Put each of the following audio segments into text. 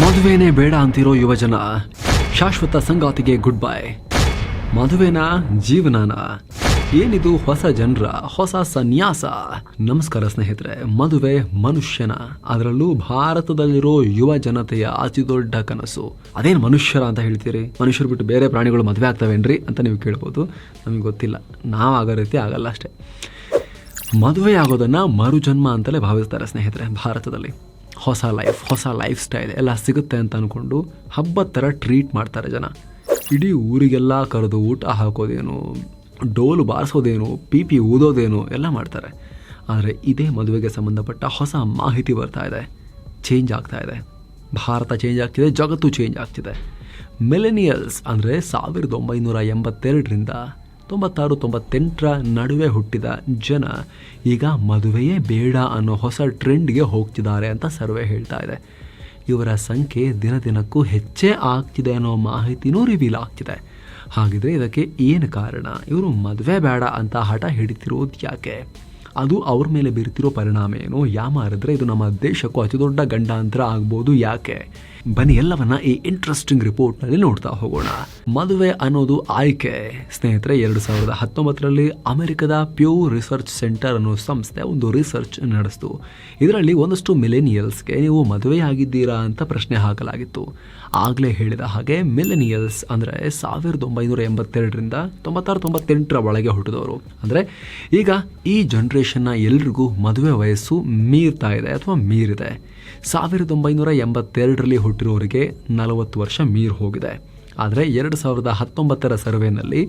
ಮದುವೆನೇ ಬೇಡ ಅಂತಿರೋ ಯುವಜನ ಶಾಶ್ವತ ಸಂಗಾತಿಗೆ ಗುಡ್ ಬೈ ಮದುವೆನ ಜೀವನನ, ಏನಿದು ಹೊಸ ಜನರ, ಹೊಸ ಸನ್ಯಾಸ? ನಮಸ್ಕಾರ ಸ್ನೇಹಿತರೆ, ಮದುವೆ ಮನುಷ್ಯನ. ಅದರಲ್ಲೂ ಭಾರತದಲ್ಲಿರೋ ಯುವ ಜನತೆಯ ಅತಿ ದೊಡ್ಡ ಕನಸು. ಅದೇನು ಮನುಷ್ಯರ ಅಂತ ಹೇಳ್ತೀರಿ? ಮನುಷ್ಯರು ಬಿಟ್ಟು ಬೇರೆ ಪ್ರಾಣಿಗಳು ಮದುವೆ ಆಗ್ತವೇನ್ರಿ ಅಂತ ನೀವು ಕೇಳ್ಬೋದು. ನಮಗೆ ಗೊತ್ತಿಲ್ಲ. ನಾವು ಆಗೋ ರೀತಿ ಆಗಲ್ಲ ಅಷ್ಟೇ. ಮದುವೆ ಆಗೋದನ್ನ ಮರುಜನ್ಮ ಅಂತಲೇ ಭಾವಿಸ್ತಾರೆ ಸ್ನೇಹಿತರೆ, ಭಾರತದಲ್ಲಿ. ಹೊಸ ಲೈಫ್ ಹೊಸ ಲೈಫ್ ಸ್ಟೈಲ್ ಎಲ್ಲ ಸಿಗುತ್ತೆ ಅಂತ ಅಂದ್ಕೊಂಡು ಹಬ್ಬದ ಥರ ಟ್ರೀಟ್ ಮಾಡ್ತಾರೆ ಜನ. ಇಡೀ ಊರಿಗೆಲ್ಲ ಕರೆದು ಊಟ ಹಾಕೋದೇನು, ಡೋಲು ಬಾರಿಸೋದೇನು ಪಿ ಪಿ ಊದೋದೇನು ಎಲ್ಲ ಮಾಡ್ತಾರೆ. ಆದರೆ ಇದೇ ಮದುವೆಗೆ ಸಂಬಂಧಪಟ್ಟ ಹೊಸ ಮಾಹಿತಿ ಬರ್ತಾ ಇದೆ. ಚೇಂಜ್ ಆಗ್ತಾ ಇದೆ. ಭಾರತ ಚೇಂಜ್ ಆಗ್ತಿದೆ, ಜಗತ್ತು ಚೇಂಜ್ ಆಗ್ತಿದೆ. ಮಿಲೆನಿಯಲ್ಸ್ ಅಂದರೆ ಸಾವಿರದ ಒಂಬೈನೂರ ಎಂಬತ್ತೆರಡರಿಂದ ತೊಂಬತ್ತಾರು ತೊಂಬತ್ತೆಂಟರ ನಡುವೆ ಹುಟ್ಟಿದ ಜನ ಈಗ ಮದುವೆಯೇ ಬೇಡ ಅನ್ನೋ ಹೊಸ ಟ್ರೆಂಡ್ಗೆ ಹೋಗ್ತಿದ್ದಾರೆ ಅಂತ ಸರ್ವೆ ಹೇಳ್ತಾ ಇದೆ. ಇವರ ಸಂಖ್ಯೆ ದಿನ ದಿನಕ್ಕೂ ಹೆಚ್ಚೇ ಆಗ್ತಿದೆ ಅನ್ನೋ ಮಾಹಿತಿನೂ ರಿವೀಲ್ ಆಗ್ತಿದೆ. ಹಾಗಿದ್ರೆ ಇದಕ್ಕೆ ಏನು ಕಾರಣ? ಇವರು ಮದುವೆ ಬೇಡ ಅಂತ ಹಠ ಹಿಡಿತಿರೋದು ಯಾಕೆ? ಅದು ಅವ್ರ ಮೇಲೆ ಬೀರ್ತಿರೋ ಪರಿಣಾಮ ಏನು? ಯಾಮಾರಿದ್ರೆ ಇದು ನಮ್ಮ ದೇಶಕ್ಕೂ ಅತಿ ದೊಡ್ಡ ಗಂಡಾಂತರ ಆಗ್ಬೋದು ಯಾಕೆ? ಬನ್ನಿ, ಎಲ್ಲವನ್ನ ಈ ಇಂಟ್ರೆಸ್ಟಿಂಗ್ ರಿಪೋರ್ಟ್ನಲ್ಲಿ ನೋಡ್ತಾ ಹೋಗೋಣ. ಮದುವೆ ಅನ್ನೋದು ಆಯ್ಕೆ. ಸ್ನೇಹಿತರೆ, ಎರಡು ಸಾವಿರದ ಹತ್ತೊಂಬತ್ತರಲ್ಲಿ ಅಮೆರಿಕದ ಪ್ಯೂ ರಿಸರ್ಚ್ ಸೆಂಟರ್ ಅನ್ನೋ ಸಂಸ್ಥೆ ಒಂದು ರಿಸರ್ಚ್ ನಡೆಸಿತು. ಇದರಲ್ಲಿ ಒಂದಷ್ಟು ಮಿಲೇನಿಯಲ್ಸ್ಗೆ ನೀವು ಮದುವೆ ಆಗಿದ್ದೀರಾ ಅಂತ ಪ್ರಶ್ನೆ ಹಾಕಲಾಗಿತ್ತು. ಆಗಲೇ ಹೇಳಿದ ಹಾಗೆ ಮಿಲೆನಿಯಲ್ಸ್ ಅಂದರೆ ಸಾವಿರದ ಒಂಬೈನೂರ ಎಂಬತ್ತೆರಡರಿಂದ ತೊಂಬತ್ತಾರು ತೊಂಬತ್ತೆಂಟರ ಒಳಗೆ ಹುಟ್ಟಿದವರು. ಅಂದರೆ ಈಗ ಈ ಜನ್ರೇಷನ್ನ ಎಲ್ರಿಗೂ ಮದುವೆ ವಯಸ್ಸು ಮೀರ್ತಾ ಇದೆ ಅಥವಾ ಮೀರಿದೆ. ಸಾವಿರದ ಒಂಬೈನೂರ ಎಂಬತ್ತೆರಡರಲ್ಲಿ ಹುಟ್ಟಿರೋರಿಗೆ ನಲವತ್ತು ವರ್ಷ ಮೀರಿ ಹೋಗಿದೆ. ಆದರೆ ಎರಡು ಸಾವಿರದ ಹತ್ತೊಂಬತ್ತರ ಸರ್ವೆನಲ್ಲಿ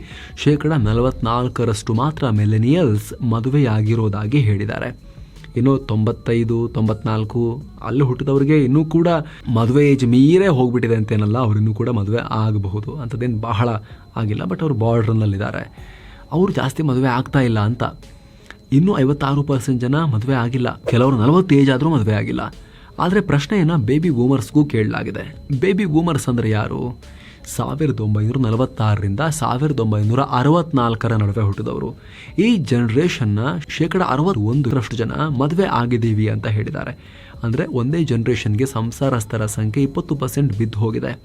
ಶೇಕಡ ನಲವತ್ನಾಲ್ಕರಷ್ಟು ಮಾತ್ರ ಮಿಲೆನಿಯಲ್ಸ್ ಮದುವೆಯಾಗಿರೋದಾಗಿ ಹೇಳಿದ್ದಾರೆ. ಇನ್ನು ತೊಂಬತ್ತೈದು, ತೊಂಬತ್ನಾಲ್ಕು, ಅಲ್ಲಿ ಹುಟ್ಟಿದವರಿಗೆ ಇನ್ನೂ ಕೂಡ ಮದುವೆ ಏಜ್ ಮೀರೇ ಹೋಗ್ಬಿಟ್ಟಿದೆ ಅಂತೇನಲ್ಲ, ಅವ್ರು ಇನ್ನೂ ಕೂಡ ಮದುವೆ ಆಗಬಹುದು ಅಂಥದ್ದೇನು ಬಹಳ ಆಗಿಲ್ಲ, ಬಟ್ ಅವರು ಬಾರ್ಡ್ರನ್ನಲ್ಲಿದ್ದಾರೆ ಅವರು ಜಾಸ್ತಿ ಮದುವೆ ಆಗ್ತಾ ಇಲ್ಲ ಅಂತ ಇನ್ನೂ ಐವತ್ತಾರು ಪರ್ಸೆಂಟ್ ಜನ ಮದುವೆ ಆಗಿಲ್ಲ. ಕೆಲವರು ನಲವತ್ತು ಏಜ್ ಆದರೂ ಮದುವೆ ಆಗಿಲ್ಲ. ಆದರೆ ಪ್ರಶ್ನೆಯನ್ನು ಬೇಬಿ ಬೂಮರ್ಸ್ಗೂ ಕೇಳಲಾಗಿದೆ. ಬೇಬಿ ಬೂಮರ್ಸ್ ಅಂದರೆ ಯಾರು? ಸಾವಿರದ ಒಂಬೈನೂರ ನಲವತ್ತಾರರಿಂದ ಸಾವಿರದ ಒಂಬೈನೂರ ಅರವತ್ನಾಲ್ಕರ ನಡುವೆ ಹುಟ್ಟಿದವರು. ಈ ಜನ್ರೇಷನ್ನ ಶೇಕಡ ಅರವತ್ತೊಂದರಷ್ಟು ಜನ ಮದುವೆ ಆಗಿದ್ದೀವಿ ಅಂತ ಹೇಳಿದ್ದಾರೆ. ಅಂದರೆ ಒಂದೇ ಜನ್ರೇಷನ್ಗೆ ಸಂಸಾರಸ್ಥರ ಸಂಖ್ಯೆ ಇಪ್ಪತ್ತು ಪರ್ಸೆಂಟ್ ಬಿದ್ದು ಹೋಗಿದೆ.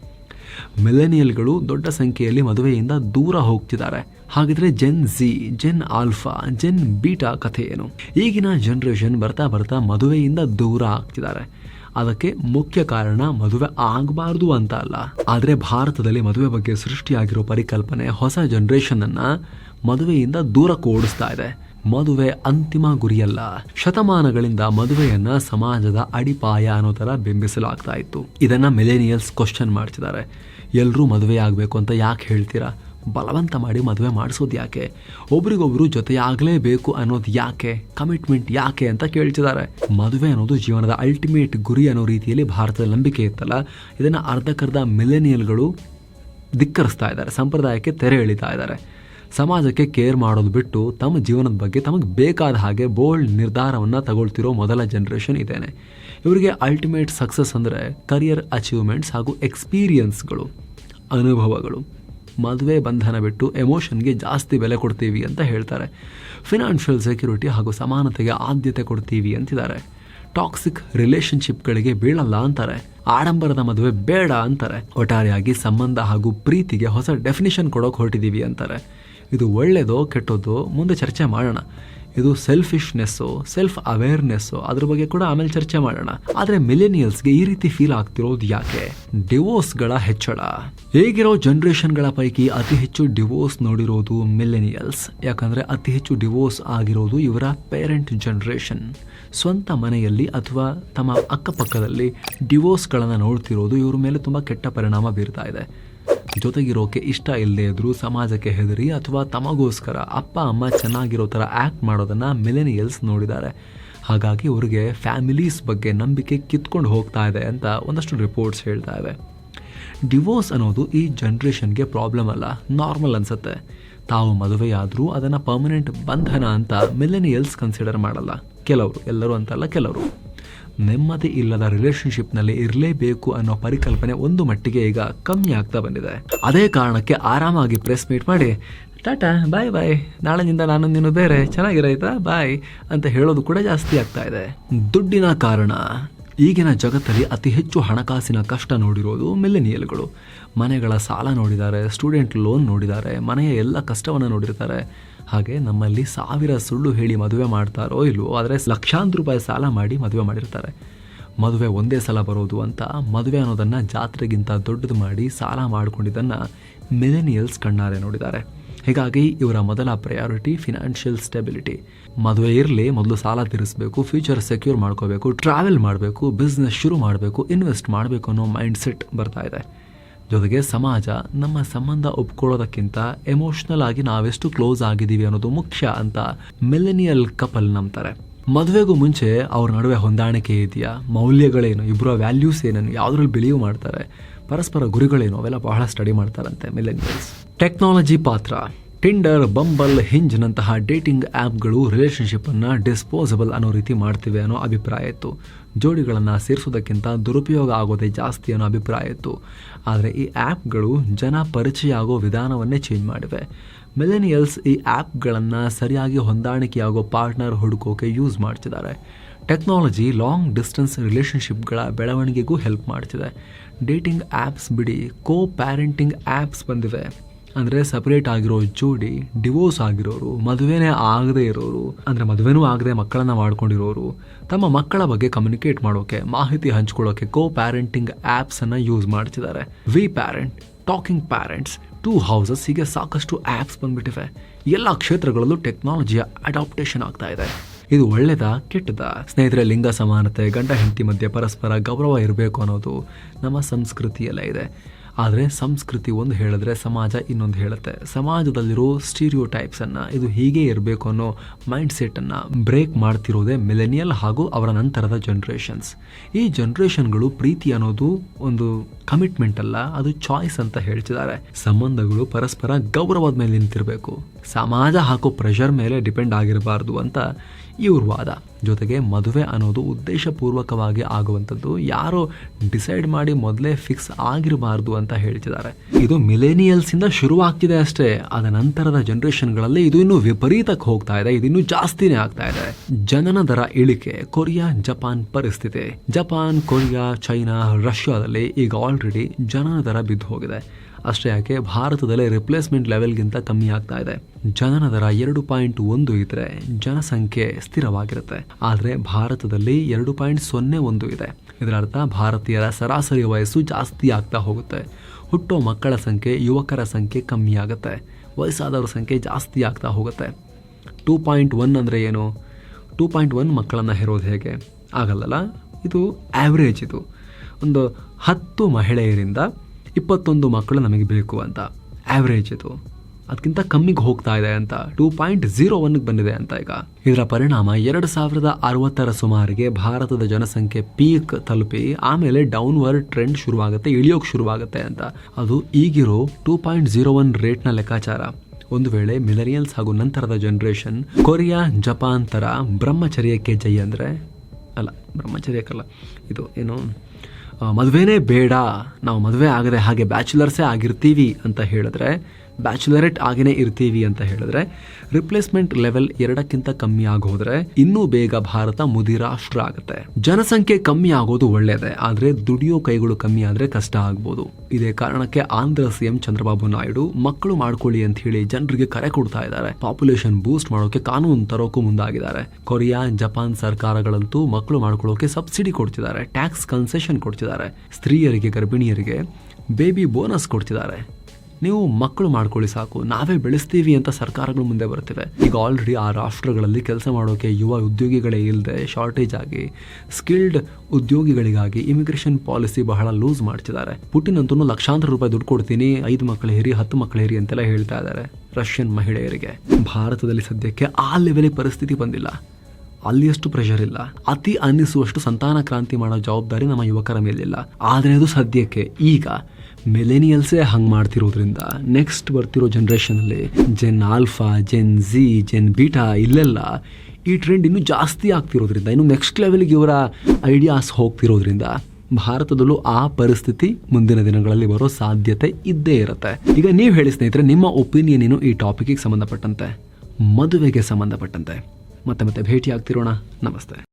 ಮಿಲೆನಿಯಲ್ಗಳು ದೊಡ್ಡ ಸಂಖ್ಯೆಯಲ್ಲಿ ಮದುವೆಯಿಂದ ದೂರ ಹೋಗ್ತಿದ್ದಾರೆ. ಹಾಗಿದ್ರೆ Gen Z Gen Alpha Gen Beta ಕಥೆ ಏನು? ಈಗಿನ ಜನ್ರೇಷನ್ ಬರ್ತಾ ಬರ್ತಾ ಮದುವೆಯಿಂದ ದೂರ ಆಗ್ತಿದ್ದಾರೆ. ಅದಕ್ಕೆ ಮುಖ್ಯ ಕಾರಣ ಮದುವೆ ಆಗಬಾರ್ದು ಅಂತ ಅಲ್ಲ. ಆದರೆ ಭಾರತದಲ್ಲಿ ಮದುವೆ ಬಗ್ಗೆ ಸೃಷ್ಟಿಯಾಗಿರೋ ಪರಿಕಲ್ಪನೆ ಹೊಸ ಜನ್ರೇಷನನ್ನು ಮದುವೆಯಿಂದ ದೂರ ಓಡಿಸ್ತಾ ಇದೆ. ಮದುವೆ ಅಂತಿಮ ಗುರಿಯಲ್ಲ. ಶತಮಾನಗಳಿಂದ ಮದುವೆಯನ್ನ ಸಮಾಜದ ಅಡಿಪಾಯ ಅನ್ನೋ ತರ ಬಿಂಬಿಸಲಾಗ್ತಾ ಇತ್ತು ಇದನ್ನ ಮಿಲೇನಿಯಲ್ಸ್ ಕ್ವಶನ್ ಮಾಡ್ತಿದ್ದಾರೆ. ಎಲ್ಲರೂ ಮದುವೆ ಆಗಬೇಕು ಅಂತ ಯಾಕೆ ಹೇಳ್ತೀರಾ? ಬಲವಂತ ಮಾಡಿ ಮದುವೆ ಮಾಡಿಸೋದು ಯಾಕೆ? ಒಬ್ರಿಗೊಬ್ರು ಜೊತೆಯಾಗಲೇಬೇಕು ಅನ್ನೋದು ಯಾಕೆ? ಕಮಿಟ್ಮೆಂಟ್ ಯಾಕೆ ಅಂತ ಕೇಳ್ತಿದ್ದಾರೆ. ಮದುವೆ ಅನ್ನೋದು ಜೀವನದ ಅಲ್ಟಿಮೇಟ್ ಗುರಿ ಅನ್ನೋ ರೀತಿಯಲ್ಲಿ ಭಾರತದ ನಂಬಿಕೆ ಇತ್ತಲ್ಲ? ಇದನ್ನ ಅರ್ಧಕ್ಕರ್ಧ ಮಿಲೆನಿಯಲ್ಗಳು ಧಿಕ್ಕರಿಸ್ತಾ ಇದ್ದಾರೆ, ಸಂಪ್ರದಾಯಕ್ಕೆ ತೆರೆ ಎಳಿತಾ ಇದ್ದಾರೆ. ಸಮಾಜಕ್ಕೆ ಕೇರ್ ಮಾಡೋದು ಬಿಟ್ಟು ತಮ್ಮ ಜೀವನದ ಬಗ್ಗೆ ತಮಗೆ ಬೇಕಾದ ಹಾಗೆ ಬೋಲ್ಡ್ ನಿರ್ಧಾರವನ್ನು ತಗೊಳ್ತಿರೋ ಮೊದಲ ಜನ್ರೇಷನ್ ಇದ್ದೇನೆ. ಇವರಿಗೆ ಅಲ್ಟಿಮೇಟ್ ಸಕ್ಸಸ್ ಅಂದರೆ ಕರಿಯರ್ ಅಚೀವ್ಮೆಂಟ್ಸ್ ಹಾಗೂ ಎಕ್ಸ್ಪೀರಿಯನ್ಸ್ಗಳು ಅನುಭವಗಳು. ಮದುವೆ ಬಂಧನ ಬಿಟ್ಟು ಎಮೋಷನ್ಗೆ ಜಾಸ್ತಿ ಬೆಲೆ ಕೊಡ್ತೀವಿ ಅಂತ ಹೇಳ್ತಾರೆ. ಫಿನಾನ್ಷಿಯಲ್ ಸೆಕ್ಯೂರಿಟಿ ಹಾಗೂ ಸಮಾನತೆಗೆ ಆದ್ಯತೆ ಕೊಡ್ತೀವಿ ಅಂತಿದ್ದಾರೆ. ಟಾಕ್ಸಿಕ್ ರಿಲೇಷನ್ಶಿಪ್ಗಳಿಗೆ ಬೀಳಲ್ಲ ಅಂತಾರೆ. ಆಡಂಬರದ ಮದುವೆ ಬೇಡ ಅಂತಾರೆ. ಒಟ್ಟಾರೆಯಾಗಿ ಸಂಬಂಧ ಹಾಗೂ ಪ್ರೀತಿಗೆ ಹೊಸ ಡೆಫಿನಿಷನ್ ಕೊಡೋಕೆ ಹೊರಟಿದ್ದೀವಿ ಅಂತಾರೆ. ಇದು ಒಳ್ಳೆಯದೋ ಕೆಟ್ಟದ್ದು ಮುಂದೆ ಚರ್ಚೆ ಮಾಡೋಣ. ಇದು ಸೆಲ್ಫಿಶ್ನೆಸ್ಸು ಸೆಲ್ಫ್ ಅವೇರ್ನೆಸ್ಸು ಅದ್ರ ಬಗ್ಗೆ ಕೂಡ ಆಮೇಲೆ ಚರ್ಚೆ ಮಾಡೋಣ. ಆದರೆ ಮಿಲೇನಿಯಲ್ಸ್ಗೆ ಈ ರೀತಿ ಫೀಲ್ ಆಗ್ತಿರೋದು ಯಾಕೆ? ಡಿವೋರ್ಸ್ಗಳ ಹೆಚ್ಚಳ. ಹೇಗಿರೋ ಜನ್ರೇಷನ್ಗಳ ಪೈಕಿ ಅತಿ ಹೆಚ್ಚು ಡಿವೋರ್ಸ್ ನೋಡಿರೋದು ಮಿಲೇನಿಯಲ್ಸ್ ಯಾಕಂದರೆ ಅತಿ ಹೆಚ್ಚು ಡಿವೋರ್ಸ್ ಆಗಿರೋದು ಇವರ ಪೇರೆಂಟ್ ಜನ್ರೇಷನ್ ಸ್ವಂತ ಮನೆಯಲ್ಲಿ ಅಥವಾ ತಮ್ಮ ಅಕ್ಕಪಕ್ಕದಲ್ಲಿ ಡಿವೋರ್ಸ್ಗಳನ್ನು ನೋಡ್ತಿರೋದು ಇವ್ರ ಮೇಲೆ ತುಂಬ ಕೆಟ್ಟ ಪರಿಣಾಮ ಬೀರ್ತಾ ಇದೆ. ಜೊತೆಗಿರೋಕೆ ಇಷ್ಟ ಇಲ್ಲದೆ ಇದ್ರು ಸಮಾಜಕ್ಕೆ ಹೆದರಿ ಅಥವಾ ತಮಗೋಸ್ಕರ ಅಪ್ಪ, ಅಮ್ಮ ಚೆನ್ನಾಗಿರೋ ಥರ ಆ್ಯಕ್ಟ್ ಮಾಡೋದನ್ನು ಮಿಲೆನಿಯಲ್ಸ್ ನೋಡಿದ್ದಾರೆ. ಹಾಗಾಗಿ ಅವ್ರಿಗೆ ಫ್ಯಾಮಿಲೀಸ್ ಬಗ್ಗೆ ನಂಬಿಕೆ ಕಿತ್ಕೊಂಡು ಹೋಗ್ತಾ ಇದೆ ಅಂತ ಒಂದಷ್ಟು ರಿಪೋರ್ಟ್ಸ್ ಹೇಳ್ತಾ ಇವೆ ಡಿವೋರ್ಸ್ ಅನ್ನೋದು ಈ ಜನ್ರೇಷನ್ಗೆ ಪ್ರಾಬ್ಲಮ್ ಅಲ್ಲ, ನಾರ್ಮಲ್ ಅನಿಸುತ್ತೆ. ತಾವು ಮದುವೆಯಾದರೂ ಅದನ್ನು ಪರ್ಮನೆಂಟ್ ಬಂಧನ ಅಂತ ಮಿಲೆನಿಯಲ್ಸ್ ಕನ್ಸಿಡರ್ ಮಾಡಲ್ಲ. ಕೆಲವರು, ಎಲ್ಲರೂ ಅಂತಲ್ಲ ಕೆಲವರು. ನೆಮ್ಮದಿ ಇಲ್ಲದ ರಿಲೇಶನ್ಶಿಪ್ನಲ್ಲಿ ಇರಲೇಬೇಕು ಅನ್ನೋ ಪರಿಕಲ್ಪನೆ ಒಂದು ಮಟ್ಟಿಗೆ ಈಗ ಕಮ್ಮಿ ಆಗ್ತಾ ಬಂದಿದೆ. ಅದೇ ಕಾರಣಕ್ಕೆ ಆರಾಮಾಗಿ ಪ್ರೆಸ್ ಮೀಟ್ ಮಾಡಿ, ಟಾಟಾ ಬಾಯ್ ಬಾಯ್ ನಾಳೆಯಿಂದ ನಾನು ನೀನು ಬೇರೆ. ಚೆನ್ನಾಗಿರಾಯ್ತಾ ಬಾಯ್ ಅಂತ ಹೇಳೋದು ಕೂಡ ಜಾಸ್ತಿ ಆಗ್ತಾ ಇದೆ. ದುಡ್ಡಿನ ಕಾರಣ. ಈಗಿನ ಜಗತ್ತಲ್ಲಿ ಅತಿ ಹೆಚ್ಚು ಹಣಕಾಸಿನ ಕಷ್ಟ ನೋಡಿರೋದು ಮಿಲೆನಿಯಲ್ಗಳು. ಮನೆಗಳ ಸಾಲ ನೋಡಿದ್ದಾರೆ, ಸ್ಟೂಡೆಂಟ್ ಲೋನ್ ನೋಡಿದ್ದಾರೆ, ಮನೆಯ ಎಲ್ಲ ಕಷ್ಟವನ್ನು ನೋಡಿರ್ತಾರೆ. ಹಾಗೆ ನಮ್ಮಲ್ಲಿ ಸಾವಿರ ಸುಳ್ಳು ಹೇಳಿ ಮದುವೆ ಮಾಡ್ತಾರೋ ಇಲ್ವೋ, ಆದರೆ ಲಕ್ಷಾಂತರ ರೂಪಾಯಿ ಸಾಲ ಮಾಡಿ ಮದುವೆ ಮಾಡಿರ್ತಾರೆ. ಮದುವೆ ಒಂದೇ ಸಲ ಬರೋದು ಅಂತ ಮದುವೆ ಅನ್ನೋದನ್ನು ಜಾತ್ರೆಗಿಂತ ದೊಡ್ಡದು ಮಾಡಿ ಸಾಲ ಮಾಡಿಕೊಂಡಿದ್ದನ್ನು ಮಿಲೆನಿಯಲ್ಸ್ ಕಣ್ಣಾರೆ ನೋಡಿದ್ದಾರೆ. ಹೀಗಾಗಿ ಇವರ ಮೊದಲ ಪ್ರಯಾರಿಟಿ ಫಿನಾನ್ಷಿಯಲ್ ಸ್ಟೆಬಿಲಿಟಿ ಮದುವೆ ಇರಲಿ ಮೊದಲು ಸಾಲ ತೀರಿಸಬೇಕು ಫ್ಯೂಚರ್ ಸೆಕ್ಯೂರ್ ಮಾಡ್ಕೋಬೇಕು ಟ್ರಾವೆಲ್ ಮಾಡಬೇಕು ಬಿಸ್ನೆಸ್ ಶುರು ಮಾಡಬೇಕು ಇನ್ವೆಸ್ಟ್ ಮಾಡಬೇಕು ಅನ್ನೋ ಮೈಂಡ್ ಸೆಟ್ ಬರ್ತಾ ಇದೆ. ಜೊತೆಗೆ ಸಮಾಜ ನಮ್ಮ ಸಂಬಂಧ ಒಪ್ಕೊಳ್ಳೋದಕ್ಕಿಂತ ಎಮೋಷ್ನಲ್ ಆಗಿ ನಾವೆಷ್ಟು ಕ್ಲೋಸ್ ಆಗಿದ್ದೀವಿ ಅನ್ನೋದು ಮುಖ್ಯ ಅಂತ ಮಿಲೆನಿಯಲ್ ಕಪಲ್ ನಂಬ್ತಾರೆ. ಮದುವೆಗೂ ಮುಂಚೆ ಅವ್ರ ನಡುವೆ ಹೊಂದಾಣಿಕೆ ಇದೆಯಾ? ಮೌಲ್ಯಗಳೇನು? ಇಬ್ಬರ ವ್ಯಾಲ್ಯೂಸ್ ಏನೇನು? ಯಾವುದ್ರಲ್ಲಿ ಬಿಲೀವ್ ಮಾಡ್ತಾರೆ? ಪರಸ್ಪರ ಗುರಿಗಳೇನು? ಅವೆಲ್ಲ ಬಹಳ ಸ್ಟಡಿ ಮಾಡ್ತಾರಂತೆ ಮಿಲೆನಿಯಲ್ಸ್ ಟೆಕ್ನಾಲಜಿ ಪಾತ್ರ. ಟಿಂಡರ್ ಬಂಬಲ್ ಹಿಂಜ್ನಂತಹ ಡೇಟಿಂಗ್ ಆ್ಯಪ್ಗಳು ರಿಲೇಷನ್ಶಿಪ್ಪನ್ನು ಡಿಸ್ಪೋಸಬಲ್ ಅನ್ನೋ ರೀತಿ ಮಾಡ್ತಿವೆ ಅನ್ನೋ ಅಭಿಪ್ರಾಯ ಇತ್ತು. ಜೋಡಿಗಳನ್ನು ಸೇರಿಸೋದಕ್ಕಿಂತ ದುರುಪಯೋಗ ಆಗೋದೇ ಜಾಸ್ತಿ ಅನ್ನೋ ಅಭಿಪ್ರಾಯ ಇತ್ತು. ಆದರೆ ಈ ಆ್ಯಪ್ಗಳು ಜನ ಪರಿಚಯ ಆಗೋ ವಿಧಾನವನ್ನೇ ಚೇಂಜ್ ಮಾಡಿವೆ. ಮಿಲೆನಿಯಲ್ಸ್ ಈ ಆ್ಯಪ್ಗಳನ್ನು ಸರಿಯಾಗಿ ಹೊಂದಾಣಿಕೆಯಾಗೋ ಪಾರ್ಟ್ನರ್ ಹುಡುಕೋಕೆ ಯೂಸ್ ಮಾಡ್ತಿದ್ದಾರೆ. ಟೆಕ್ನಾಲಜಿ ಲಾಂಗ್ ಡಿಸ್ಟೆನ್ಸ್ ರಿಲೇಷನ್ಶಿಪ್ಗಳ ಬೆಳವಣಿಗೆಗೂ ಹೆಲ್ಪ್ ಮಾಡ್ತಿದೆ. ಡೇಟಿಂಗ್ ಆ್ಯಪ್ಸ್ ಬಿಡಿ ಕೋ ಪ್ಯಾರೆಂಟಿಂಗ್ ಆ್ಯಪ್ಸ್ ಬಂದಿವೆ. ಅಂದರೆ ಸಪ್ರೇಟ್ ಆಗಿರೋ ಜೋಡಿ, ಡಿವೋರ್ಸ್ ಆಗಿರೋರು, ಮದುವೆನೇ ಆಗದೇ ಇರೋರು, ಅಂದರೆ ಮದುವೆನೂ ಆಗದೆ ಮಕ್ಕಳನ್ನು ಮಾಡ್ಕೊಂಡಿರೋರು, ತಮ್ಮ ಮಕ್ಕಳ ಬಗ್ಗೆ ಕಮ್ಯುನಿಕೇಟ್ ಮಾಡೋಕ್ಕೆ ಮಾಹಿತಿ ಹಂಚ್ಕೊಳ್ಳೋಕ್ಕೆ ಕೋ ಪ್ಯಾರೆಂಟಿಂಗ್ ಆ್ಯಪ್ಸನ್ನು ಯೂಸ್ ಮಾಡ್ತಿದ್ದಾರೆ. We parent, talking parents, two houses ಹೀಗೆ ಸಾಕಷ್ಟು ಆ್ಯಪ್ಸ್ ಬಂದ್ಬಿಟ್ಟಿವೆ. ಎಲ್ಲ ಕ್ಷೇತ್ರಗಳಲ್ಲೂ ಟೆಕ್ನಾಲಜಿಯ ಅಡಾಪ್ಟೇಷನ್ ಆಗ್ತಾ ಇದೆ. ಇದು ಒಳ್ಳೆಯದಾ ಕೆಟ್ಟದ? ಸ್ನೇಹಿತರೆ, ಲಿಂಗ ಸಮಾನತೆ, ಗಂಡ ಹೆಂಡತಿ ಮಧ್ಯೆ ಪರಸ್ಪರ ಗೌರವ ಇರಬೇಕು ಅನ್ನೋದು ನಮ್ಮ ಸಂಸ್ಕೃತಿಯೆಲ್ಲ ಇದೆ. ಆದರೆ ಸಂಸ್ಕೃತಿ ಒಂದು ಹೇಳಿದ್ರೆ ಸಮಾಜ ಇನ್ನೊಂದು ಹೇಳುತ್ತೆ. ಸಮಾಜದಲ್ಲಿರೋ ಸ್ಟೀರಿಯೋ ಟೈಪ್ಸನ್ನು ಇದು ಹೀಗೆ ಇರಬೇಕು ಅನ್ನೋ ಮೈಂಡ್ ಸೆಟ್ಟನ್ನು ಬ್ರೇಕ್ ಮಾಡ್ತಿರೋದೇ ಮಿಲೆನಿಯಲ್ ಹಾಗೂ ಅವರ ನಂತರದ ಜನ್ರೇಷನ್ಸ್ ಈ ಜನ್ರೇಷನ್ಗಳು ಪ್ರೀತಿ ಅನ್ನೋದು ಒಂದು ಕಮಿಟ್ಮೆಂಟ್ ಅಲ್ಲ, ಅದು ಚಾಯ್ಸ್ ಅಂತ ಹೇಳ್ತಿದ್ದಾರೆ. ಸಂಬಂಧಗಳು ಪರಸ್ಪರ ಗೌರವದ ಮೇಲೆ ನಿಂತಿರಬೇಕು. ಸಮಾಜ ಹಾಕೋ ಪ್ರೆಷರ್ ಮೇಲೆ ಡಿಪೆಂಡ್ ಆಗಿರಬಾರ್ದು ಅಂತ ಇವ್ರ ವಾದ. ಜೊತೆಗೆ ಮದುವೆ ಅನ್ನೋದು ಉದ್ದೇಶಪೂರ್ವಕವಾಗಿ ಆಗುವಂಥದ್ದು ಯಾರೋ ಡಿಸೈಡ್ ಮಾಡಿ ಮೊದಲೇ ಫಿಕ್ಸ್ ಆಗಿರಬಾರ್ದು ಅಂತ ಹೇಳ್ತಿದ್ದಾರೆ ಇದು ಮಿಲೇನಿಯಲ್ಸ್ ಇಂದ ಶುರುವಾಗ್ತಿದೆ ಅಷ್ಟೇ. ಅದ ನಂತರದ ಜನರೇಷನ್ಗಳಲ್ಲಿ ಇದು ಇನ್ನೂ ವಿಪರೀತಕ್ಕೆ ಹೋಗ್ತಾ ಇದೆ. ಇದು ಇನ್ನೂ ಜಾಸ್ತಿನೇ ಆಗ್ತಾ ಇದೆ. ಜನನ ದರ ಇಳಿಕೆ, ಕೊರಿಯಾ, ಜಪಾನ್ ಪರಿಸ್ಥಿತಿ. ಜಪಾನ್, ಕೊರಿಯಾ, ಚೈನಾ, ರಷ್ಯಾದಲ್ಲಿ ಈಗ ಆಲ್ರೆಡಿ ಜನನ ದರ ಬಿದ್ದು ಹೋಗಿದೆ ಅಷ್ಟೇ ಯಾಕೆ, ಭಾರತದಲ್ಲಿ ರಿಪ್ಲೇಸ್ಮೆಂಟ್ ಲೆವೆಲ್ಗಿಂತ ಕಮ್ಮಿ ಆಗ್ತಾ ಇದೆ. ಜನನ ದರ ಎರಡು ಪಾಯಿಂಟ್ ಒಂದು ಇದ್ರೆ ಜನಸಂಖ್ಯೆ ಸ್ಥಿರವಾಗಿರುತ್ತೆ. ಆದರೆ ಭಾರತದಲ್ಲಿ ಎರಡು ಪಾಯಿಂಟ್ ಸೊನ್ನೆ ಒಂದು ಇದೆ. ಇದರ ಅರ್ಥ ಭಾರತೀಯರ ಸರಾಸರಿ ವಯಸ್ಸು ಜಾಸ್ತಿ ಆಗ್ತಾ ಹೋಗುತ್ತೆ. ಹುಟ್ಟೋ ಮಕ್ಕಳ ಸಂಖ್ಯೆ, ಯುವಕರ ಸಂಖ್ಯೆ ಕಮ್ಮಿ ಆಗುತ್ತೆ. ವಯಸ್ಸಾದವರ ಸಂಖ್ಯೆ ಜಾಸ್ತಿ ಆಗ್ತಾ ಹೋಗುತ್ತೆ. ಟೂ ಪಾಯಿಂಟ್ ಒನ್ ಅಂದರೆ ಏನು? ಟೂ ಪಾಯಿಂಟ್ ಒನ್ ಮಕ್ಕಳನ್ನು ಹೆರೋದು ಹೇಗೆ? ಆಗಲ್ಲಲ್ಲ, ಇದು ಆ್ಯಾವ್ರೇಜ್ ಇದು. ಒಂದು ಹತ್ತು ಮಹಿಳೆಯರಿಂದ ಇಪ್ಪತ್ತೊಂದು ಮಕ್ಕಳು ನಮಗೆ ಬೇಕು ಅಂತ. ಆ್ಯಾವ್ರೇಜ್ ಇದು. ಅದಕ್ಕಿಂತ ಕಮ್ಮಿಗೆ ಹೋಗ್ತಾ ಇದೆ ಅಂತ. ಟೂ ಪಾಯಿಂಟ್ ಝೀರೋ ಒನ್ಗೆ ಬಂದಿದೆ ಅಂತ ಈಗ. ಇದರ ಪರಿಣಾಮ ಎರಡು ಸಾವಿರದ ಅರವತ್ತರ ಸುಮಾರಿಗೆ ಭಾರತದ ಜನಸಂಖ್ಯೆ ಪೀಕ್ ತಲುಪಿ, ಆಮೇಲೆ ಡೌನ್ವರ್ಡ್ ಟ್ರೆಂಡ್ ಶುರುವಾಗುತ್ತೆ, ಇಳಿಯೋಕೆ ಶುರುವಾಗುತ್ತೆ ಅಂತ. ಅದು ಈಗಿರೋ ಟೂ ಪಾಯಿಂಟ್ ಝೀರೋ ಒನ್ ರೇಟ್ನ ಲೆಕ್ಕಾಚಾರ. ಒಂದು ವೇಳೆ ಮಿಲರಿಯಲ್ಸ್ ಹಾಗೂ ನಂತರದ ಜನರೇಷನ್ ಕೊರಿಯಾ, ಜಪಾನ್ ಥರ ಬ್ರಹ್ಮಚರ್ಯಕ್ಕೆ ಜೈ ಅಂದರೆ ಅಲ್ಲ, ಬ್ರಹ್ಮಚರ್ಯಕ್ಕಲ್ಲ. ಇದು ಏನು? ಮದುವೆನೇ ಬೇಡ. ನಾವು ಮದುವೆ ಆಗದೆ ಹಾಗೆ ಬ್ಯಾಚುಲರ್ಸೇ ಆಗಿರ್ತೀವಿ ಅಂತ ಹೇಳಿದ್ರೆ ಬ್ಯಾಚುಲರೇಟ್ ಆಗಿನೇ ಇರ್ತೀವಿ ಅಂತ ಹೇಳಿದ್ರೆ ರಿಪ್ಲೇಸ್ಮೆಂಟ್ ಲೆವೆಲ್ ಎರಡಕ್ಕಿಂತ ಕಮ್ಮಿ ಆಗೋದ್ರೆ ಇನ್ನೂ ಬೇಗ ಭಾರತ ಮುದಿ ರಾಷ್ಟ್ರ ಆಗುತ್ತೆ. ಜನಸಂಖ್ಯೆ ಕಮ್ಮಿ ಆಗೋದು ಒಳ್ಳೆಯದೇ ಆದರೆ ದುಡಿಯೋ ಕೈಗಳು ಕಮ್ಮಿ ಆದ್ರೆ ಕಷ್ಟ ಆಗ್ಬೋದು. ಇದೇ ಕಾರಣಕ್ಕೆ ಆಂಧ್ರ ಸಿಎಂ ಚಂದ್ರಬಾಬು ನಾಯ್ಡು ಮಕ್ಕಳು ಮಾಡ್ಕೊಳ್ಳಿ ಅಂತ ಹೇಳಿ ಜನರಿಗೆ ಕರೆ ಕೊಡ್ತಾ ಇದ್ದಾರೆ. ಪಾಪ್ಯುಲೇಷನ್ ಬೂಸ್ಟ್ ಮಾಡೋಕೆ ಕಾನೂನು ತರೋಕು ಮುಂದಾಗಿದ್ದಾರೆ. ಕೊರಿಯಾ, ಜಪಾನ್ ಸರ್ಕಾರಗಳಂತೂ ಮಕ್ಕಳು ಮಾಡ್ಕೊಳ್ಳೋಕೆ ಸಬ್ಸಿಡಿ ಕೊಡ್ತಿದ್ದಾರೆ ಟ್ಯಾಕ್ಸ್ ಕನ್ಸೆಷನ್ ಕೊಡ್ತಿದ್ದಾರೆ. ಸ್ತ್ರೀಯರಿಗೆ, ಗರ್ಭಿಣಿಯರಿಗೆ ಬೇಬಿ ಬೋನಸ್ ಕೊಡ್ತಿದ್ದಾರೆ. ನೀವು ಮಕ್ಕಳು ಮಾಡ್ಕೊಳ್ಳಿ ಸಾಕು. ನಾವೇ ಬೆಳೆಸ್ತೀವಿ ಅಂತ ಸರ್ಕಾರಗಳು ಮುಂದೆ ಬರ್ತಿವೆ ಈಗ ಆಲ್ರೆಡಿ ಆ ರಾಷ್ಟ್ರಗಳಲ್ಲಿ ಕೆಲಸ ಮಾಡೋಕೆ ಯುವ ಉದ್ಯೋಗಿಗಳೇ ಇಲ್ಲದೆ ಶಾರ್ಟೇಜ್ ಆಗಿ ಸ್ಕಿಲ್ಡ್ ಉದ್ಯೋಗಿಗಳಿಗಾಗಿ ಇಮಿಗ್ರೇಷನ್ ಪಾಲಿಸಿ ಬಹಳ ಲೂಸ್ ಮಾಡ್ತಿದ್ದಾರೆ. ಪುಟಿನ್ ಅಂತೂ ಲಕ್ಷಾಂತರ ರೂಪಾಯಿ ದುಡ್ಡು ಕೊಡ್ತೀನಿ, ಐದು ಮಕ್ಕಳು ಹೇರಿ, ಹತ್ತು ಮಕ್ಕಳು ಹೇರಿ ಅಂತೆಲ್ಲ ಹೇಳ್ತಾ ಇದ್ದಾರೆ. ರಷ್ಯನ್ ಮಹಿಳೆಯರಿಗೆ. ಭಾರತದಲ್ಲಿ ಸದ್ಯಕ್ಕೆ ಆ ಲೆವೆಲ್ ಪರಿಸ್ಥಿತಿ ಬಂದಿಲ್ಲ. ಅಲ್ಲಿಯಷ್ಟು ಪ್ರೆಷರ್ ಇಲ್ಲ. ಅತಿ ಅನ್ನಿಸುವಷ್ಟು ಸಂತಾನ ಕ್ರಾಂತಿ ಮಾಡೋ ಜವಾಬ್ದಾರಿ ನಮ್ಮ ಯುವಕರ ಮೇಲಿಲ್ಲ. ಆದರೆ ಅದು ಸದ್ಯಕ್ಕೆ. ಈಗ ಮೆಲೆನಿಯಲ್ಸೇ ಹಂಗೆ ಮಾಡ್ತಿರೋದ್ರಿಂದ ನೆಕ್ಸ್ಟ್ ಬರ್ತಿರೋ ಜನ್ರೇಷನಲ್ಲಿ Gen Alpha Gen Z Gen Beta ಇಲ್ಲೆಲ್ಲ ಈ ಟ್ರೆಂಡ್ ಇನ್ನೂ ಜಾಸ್ತಿ ಆಗ್ತಿರೋದ್ರಿಂದ, ಇನ್ನು ನೆಕ್ಸ್ಟ್ ಲೆವೆಲ್ಗೆ ಇವರ ಐಡಿಯಾಸ್ ಹೋಗ್ತಿರೋದ್ರಿಂದ ಭಾರತದಲ್ಲೂ ಆ ಪರಿಸ್ಥಿತಿ ಮುಂದಿನ ದಿನಗಳಲ್ಲಿ ಬರೋ ಸಾಧ್ಯತೆ ಇದ್ದೇ ಇರುತ್ತೆ. ಈಗ ನೀವು ಹೇಳಿ ಸ್ನೇಹಿತರೆ, ನಿಮ್ಮ ಒಪಿನಿಯನ್ ಏನು ಈ ಟಾಪಿಕ್ಗೆ ಸಂಬಂಧಪಟ್ಟಂತೆ? ಮದುವೆಗೆ ಸಂಬಂಧಪಟ್ಟಂತೆ. ಮತ್ತೆ ಮತ್ತೆ ಭೇಟಿ ಆಗ್ತಿರೋಣ ನಮಸ್ತೆ.